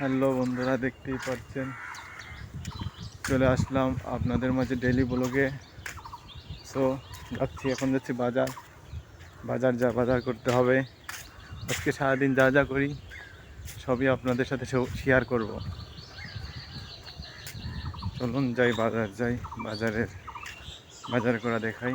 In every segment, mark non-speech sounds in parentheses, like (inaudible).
Hello বন্ধুরা, দেখতেই পাচ্ছেন। চলে আসলাম আপনাদের মাঝে ডেলি ব্লগে সো যাচ্ছি, এখন যাচ্ছি বাজার। বাজার যা, বাজার করতে হবে। আজকে সারাদিন যা যা করি, সবই আপনাদের সাথে শেয়ার করব। চলুন যাই, বাজার যাই, বাজারের বাজার করা দেখাই।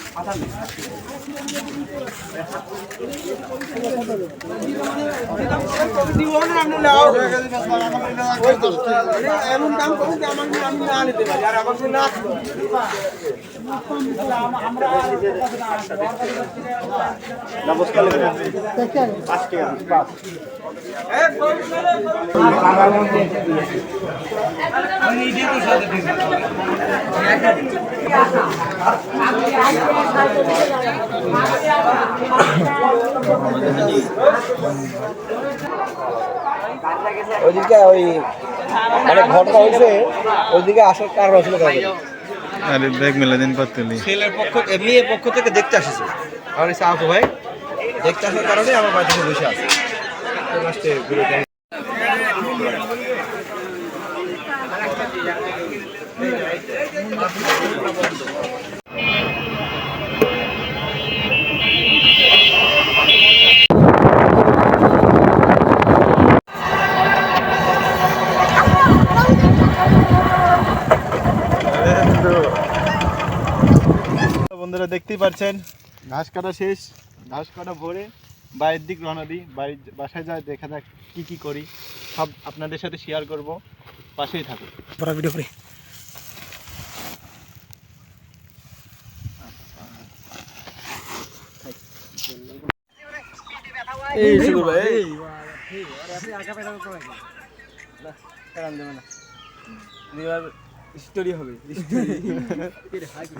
এটা আমি দিতে করি না। আজ দুপুরে হাসো, আজ দুপুরে হাসো, আমি দিতে করি না। ওইদিকে ওই মানে ঘটনা হয়েছে ওইদিকে আসার কারণ হয়েছিল আরে ব্যাগ মেলা দিন পাতলি ছেলের পক্ষ মেয়ের পক্ষ থেকে দেখতে আসেছে। আমার এই সাহস ভাই দেখতে আসার কারণে আমার বাড়িতে বসে আছে। ঘুরে যাই। বন্ধুরা দেখতেই পাচ্ছেন ঘাস কাটা শেষ ঘাস কাটা ভরে বাড়ির দিক রওনা দিই বাড়ির বাসায় যায় দেখা যাক কী কী করি সব আপনাদের সাথে শেয়ার করব পাশেই থাকুন। বড় ভিডিও করে। এই শুরু ভাই এই। স্টোরি হবে স্টোরি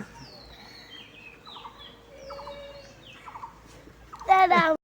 (laughs) Selam.